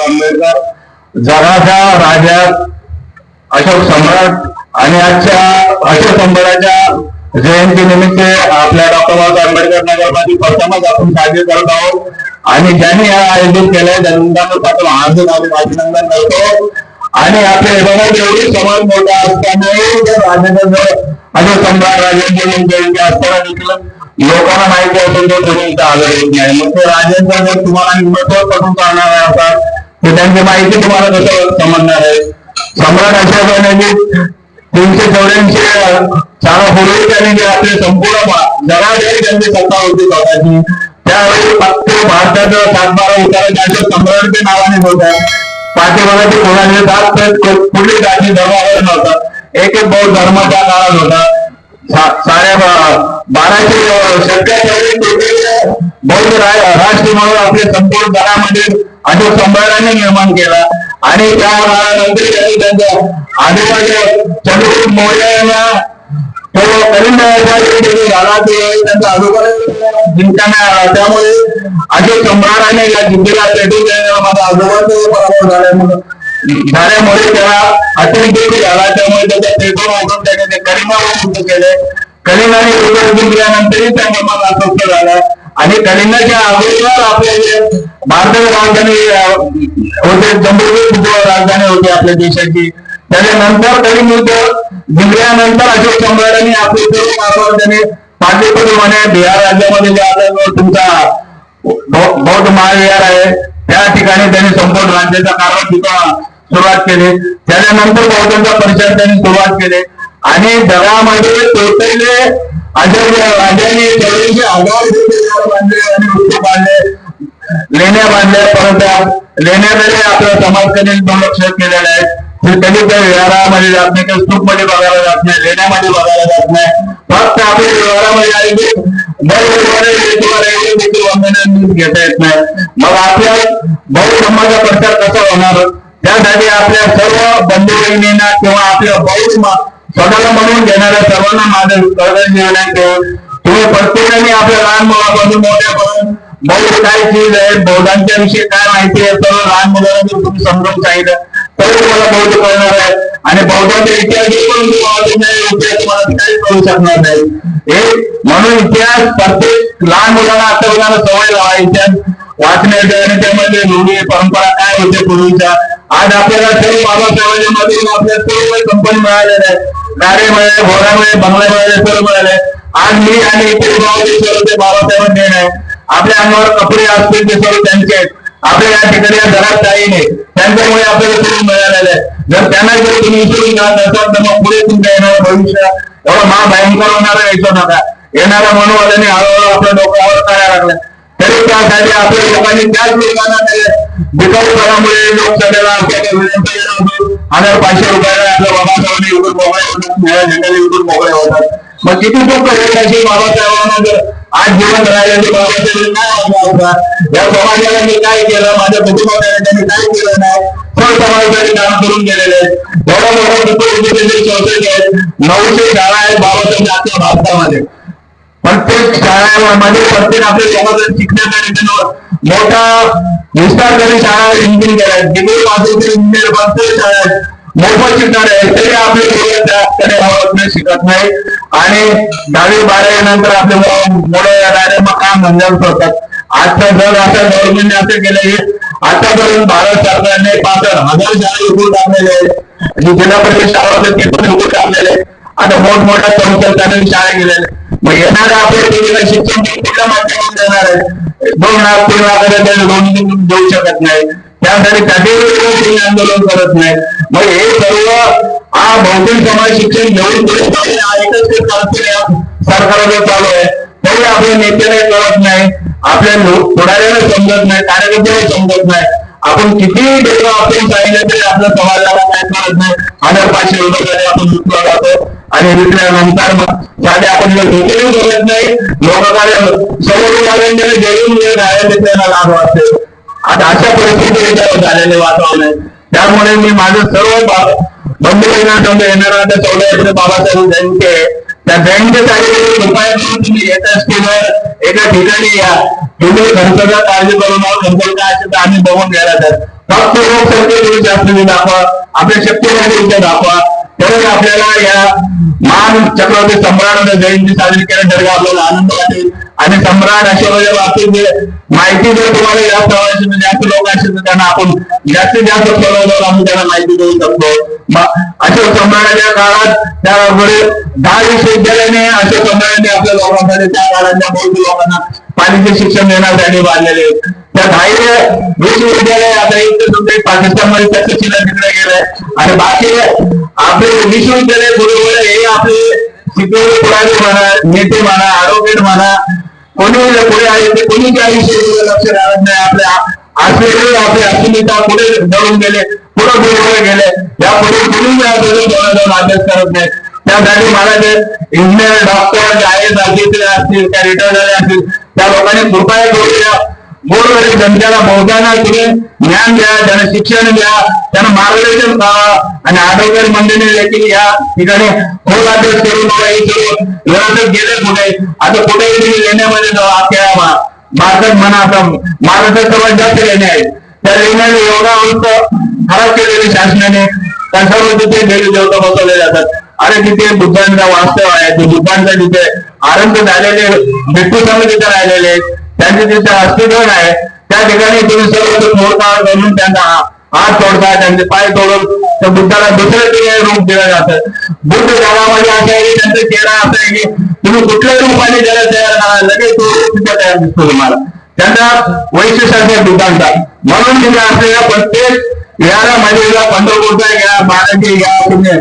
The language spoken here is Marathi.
बाबासाहेब आंबेडकर जगाच्या राजा अशोक सम्राट आणि आजच्या अशोक सम्राटाच्या जयंती निमित्त आपल्या डॉक्टर बाबासाहेब आंबेडकर नगरमध्ये प्रथमच आपण साजरे करत आहोत. आणि ज्यांनी हे आयोजित केलंय त्यांना आपण हार्दिक हार्दिक अभिनंदन करतो. आणि आपले बघा एवढी समाज मोठा असतानाही जर राजेंद्र अशोक सम्राट राजेंद्र जयंती असताना देखील लोकांना माहिती असेल तर कोणी इथं आलं येत नाही मग ते राजेंद्र जर तुम्हाला हिंमतवर करून चालणार असतात आता त्यांची माहिती तुम्हाला कसं समजणार आहे. सम्राट अशोकाने तीनशे चौऱ्याऐंशी सालापूर्वी त्यांनी जे आपले संपूर्ण भा- जगातही त्यांची सत्ता होती स्वतःची. त्यावेळी फक्त भारताचा सातबारा उतारा त्याच्या सम्राटच्या नावाने होता पाठीमागाचे कोणाचे जात कुठली जाती धर्मावर नव्हता. एक एक बौद्ध धर्माच्या काळात होता. सा- साऱ्या बाराशे शतकाच्या वेळी बौद्ध राष्ट्र म्हणून आपले संपूर्ण जगामध्ये अशोक सम्राटांनी निर्माण केला. आणि त्या काळानंतर त्यांनी त्यांच्या आजोबाच्या चंद्रगुप्त मौर्य यांना तो कलिंगाचा झाला ते त्यांचा आजोबा जिंकण्यात आला. त्यामुळे अशोक सम्राटाने या जिंकेला पेटून देण्याला माझा आजोबाचा पराभव झाल्यामुळे. झाल्यामुळे त्याला अतिरिक्त झाला त्यामुळे त्याचा पेटून वाजून त्याने ते कलिंगावर युद्ध केले. कलिंगाने युद्ध जिंकल्यानंतरही त्यांना मला अस्वस्थ झाला. आणि कलिंगाच्या अगोदर आपल्या भारताची राजधानी होते जम्मू राजधानी होती आपल्या देशाची. त्याच्यानंतर कलिंग युद्ध जिंकल्यानंतर अशोक सम्राटांनी आपले त्याने कारभार म्हणे बिहार राज्यामध्ये जे आता तुमचा बौद्ध महाविहार आहे. त्या ठिकाणी त्यांनी संपूर्ण राज्याचा कारभार तिथं सुरुवात केली. त्याच्यानंतर बौद्धांचा परिषद त्यांनी सुरुवात केली. आणि जगामध्ये टोटले अजय राजांनी चौऱ्याऐंशी हजार लेण्या बांधल्या परत लेण्याकडे आपलं समाजकडे दुर्लक्ष केलेलं आहे ते कधी त्या विहारामध्ये जात नाही काही स्तूपमध्ये बघायला जात नाही लेण्यामध्ये बघायला जात नाही. फक्त आपल्या व्यवहारामध्ये आले की घेता येत नाही. मग आपल्या बौद्ध समाजा प्रचार कसा होणार? त्यासाठी आपल्या सर्व बंधू बहिणींना किंवा आपल्या बौद्ध स्वतःला म्हणून घेणाऱ्या सर्वांना माझं कर्ज निर्णय घेऊन तुम्ही प्रत्येकाने आपल्या लहान मुलापासून मोठ्यापासून बौद्ध काय चीज आहे? बौद्धांच्या विषयी काय माहिती आहे? सर्व लहान मुलांना जर तुम्ही समजून सांगितलं. तर तुम्हाला बौद्ध कळणार आहे. आणि बौद्धांचा इतिहास पण इतिहास तुम्हाला काही कळू शकणार नाही. हे म्हणून इतिहास प्रत्येक लहान मुलांना आता मुलांना सवय लावा. इतिहास वाचण्याच्या आणि त्यामध्ये रूढी परंपरा काय होते पूर्वीच्या? आज आपल्याला सर्व बाबासाहेबांच्या मधून आपल्या सर्व कंपनी मिळालेल्या आहेत. नारे मिळाले घोडा मिळाले बंगला मिळाले सर्व मिळाले. आज मी आणि इतर गावाचे सर्व ते बाबासाहेबांनी आहे. आपल्या अंगावर कपडे असतील ते सर्व त्यांचे आहेत. आपल्या या ठिकाणी या घरात काही नाही. त्यांच्यामुळे आपल्याला सर्व मिळालेलं आहे. जर त्यांना जर तुम्ही विसरून जात असाल तर मग पुढे तुमच्या येणारं भविष्य एवढं महाभयंकर होणार यायचो नका. येणाऱ्या मनोवाल्याने हळूहळू आपल्या डोक्यावर करायला लागल्या तरी त्यासाठी आपल्या लोकांनी त्याच लोकांना ते बिकाऊपणामुळे लोकसभेला हजार पाचशे रुपयाला आपल्या बाबासाहेबांनी विकून मोबाईल मिळाले मेळा झेंडाला मोकळे होतात. मग किती लोक होईल अशी बाबासाहेबांना जर आज जीवन राहिलेले काय या समाजाला मी काय केलं? माझ्या कुटुंबाला काय केलं नाही? सर्व समाजासाठी काम करून गेलेले आहेत. मोठा कुटुंब संस्थेचे आहेत. नऊशे शाळा आहेत बाबासाहेब आपल्या भारतामध्ये. प्रत्येक शाळांमध्ये प्रत्येक आपल्या समाजात शिकण्यासाठी मोठा विस्तार करून शाळा इंजिनियर केल्या आहेत. डिग्री पासून इंजिनियर प्रत्येक शाळा मोफत शिकणार आहेत तरी आपले मुलं नाही शिकत नाही. आणि दहावी बारावी नंतर आपले मुलं मुलं मग काम धंद्यावर करतात आजचा जग आता गव्हर्नमेंटने असे केले आतापर्यंत भारत सरकारने पाच हजार शाळा उघडून टाकलेले आहेत. जिल्हा परिषद शाळा होत्या ते पण उघडून टाकलेले आता मोठमोठ्या संस्थांनी शाळा गेलेल्या मग येणाऱ्या आपल्या पिढीला शिक्षण कुठल्या माध्यमातून देणार आहे? दोन लाख तीन लाखाला त्याला दोन्ही देऊ शकत नाही. त्यासाठी त्याच्यावर आंदोलन करत नाही. मग हे सर्व हा बहुजन समाज शिक्षण घेऊन पुढे सरकारवर चालू आहे. तरी आपल्या नेत्याला कळत नाही. आपल्या पुढाऱ्याला समजत नाही. कार्यकर्त्याला समजत नाही. आपण किती डेटा आपण सांगितलं तरी आपल्या समाजाला काय कळत नाही. हजार पाचशे रुपये आपण विकला जातो. आणि लुटल्यानंतर मग साधे आपण जर करत नाही. लोकांकडे सर्व लागल्याने जेवून वेळ राहिले त्यांना लाभ वाटते. आता अशा परिस्थितीत झालेले वातावरण आहे. त्यामुळे मी माझं सर्व बा- बंधू बहिणांकडे येणार आता चौदा बाबासाहेब जयंती आहे त्या जयंतीसाठी कृपया करून तुम्ही येत असतील एका ठिकाणी या. तुम्ही खर्चाचा काळजी करू नका खर्च काय असेल तर आम्ही बघून घ्यायला तर फक्त लोकसंख्येविरुद्ध असलेली दाखवा. आपल्या शक्तीविरुद्ध दाखवा. तरच आपल्याला या महान चक्रवर्ती सम्राट जयंती साजरी केल्यानंतर आपल्याला आनंद वाटेल. आणि सम्राट अशोकाच्या बाबतीत माहिती जर तुम्हाला जास्त हवी असेल तर जास्त लोक असेल तर त्यांना आपण जास्तीत जास्त फॉलो जाऊन आपण त्यांना माहिती देऊ शकतो. अशोक सम्राटाच्या काळात त्यापुढे दहा विश्वविद्यालयाने अशोक सम्राटाने आपल्या लोकांसाठी त्या काळातल्या बौद्ध लोकांना पालिके शिक्षण देण्यासाठी बांधलेले त्या दहाही विश्वविद्यालय आता एक तुमचे पाकिस्तानमध्ये तक्षशिला तिकडे गेलंय आणि बाकी आपले विश्वविद्यालय बरोबर हे आपले शिकवले पुढारी म्हणा नेते म्हणा ऍडव्होकेट म्हणा कोणी पुढे आहे ते कोणी त्या विषयी लक्ष राहत नाही. आपल्या असलेले आपले अस्मिता पुढे जाऊन गेले पुढे पुढे गेले. या पुढे कोणी जाऊन अभ्यास करत नाही. त्यासाठी मला ते इंजिनियर डॉक्टर आय एस अधिकारी असतील त्या रिटायर झाले असतील त्या लोकांनी कृपया करून गोरगरीब जनतेला बहुतांना तुम्ही ज्ञान द्या त्यांना शिक्षण द्या त्यांना मार्गदर्शन करा. आणि आरोग्य मंडळी देखील या ठिकाणी खोल अभ्यास करून काही करून व्यवस्थित गेले कुठे? आता कुठेही तुम्ही लेण्यामध्ये जाऊ अख्ख्या भारतात म्हणा आता महाराष्ट्रात सर्वात जास्त लेणे आहेत. त्या लेण्याने एवढा अंत खराब केलेले शासनाने त्या सर्व तिथे देवी देवता बसवले जातात. अरे तिथे बुद्धांचा वास्तव आहे तो बुद्धांचा तिथे आरंभ झालेले मिठू सम तिथे राहिलेले आहेत. त्यांचे तिथे अस्तित्व आहे त्या ठिकाणी तुम्ही सर्व ते मोडकाळ करून त्यांना हात तोडताय त्यांचे पाय तोडून त्या बुद्धाला दुसरं ठिकाणी रूप दिलं जातं. बुद्ध जगामध्ये असं आहे की त्यांचा चेहरा असा आहे की तुम्ही कुठल्याही रूपाने त्याला तयार करा लगेच तो तिथे तयार दिसतो तुम्हाला. त्यांचा वैशिष्ट्य बुद्धांचा म्हणून तिथे असलेल्या प्रत्येक याला मध्ये पंढरपूरचा घ्या महाराष्ट्र घ्या तुम्ही